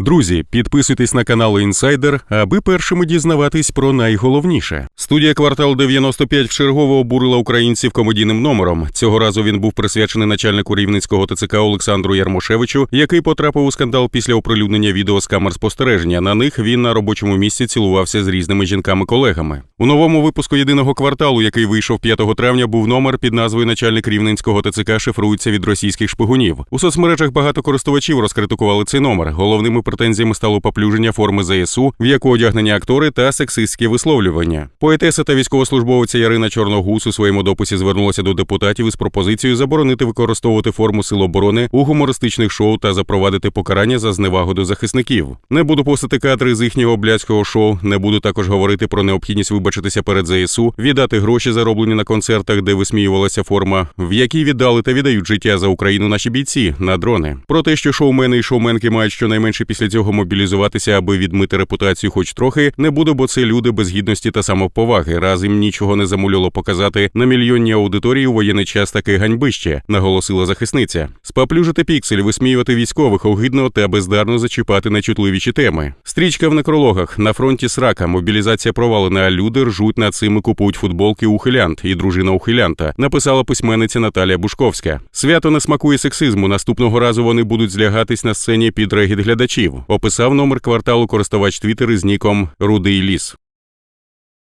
Друзі, підписуйтесь на канал Інсайдер, аби першими дізнаватись про найголовніше. Студія квартал 95 вчергово обурила українців комедійним номером. Цього разу він був присвячений начальнику рівненського ТЦК Олександру Ярмошевичу, який потрапив у скандал після оприлюднення відео з камер спостереження. На них він на робочому місці цілувався з різними жінками-колегами. У новому випуску єдиного кварталу, який вийшов 5 травня, був номер під назвою Начальник рівненського ТЦК шифрується від російських шпигунів. У соцмережах багато користувачів розкритикували цей номер. Головними претензіями стало поплюження форми ЗСУ, в яку одягнені актори та сексистські висловлювання. Поетеса та військовослужбовиця Ярина Чорногус у своєму дописі звернулася до депутатів із пропозицією заборонити використовувати форму сил оборони у гумористичних шоу та запровадити покарання за зневагу до захисників. Не буду постити кадри з їхнього блядського шоу. Не буду також говорити про необхідність вибачитися перед ЗСУ, віддати гроші, зароблені на концертах, де висміювалася форма, в якій віддали та віддають життя за Україну наші бійці на дрони. Про те, що шоумени і шоуменки мають щонайменше після цього мобілізуватися, аби відмити репутацію, хоч трохи, не буду, бо це люди без гідності та самоповаги. Раз їм нічого не замуляло показати на мільйонній аудиторії у воєнний час таке ганьбище, наголосила захисниця. Спаплюжити піксель, висміювати військових, огидно та бездарно зачіпати найчутливіші теми. Стрічка в некрологах на фронті срака, мобілізація провалена. а Люди ржуть над цим і купують футболки ухилянт і дружина ухилянта. Написала письменниця Наталія Бушковська. Свято не смакує сексизму. Наступного разу вони будуть злягатись на сцені під регіт глядачів. Описав номер кварталу користувач Твіттер із ніком Рудий Ліс.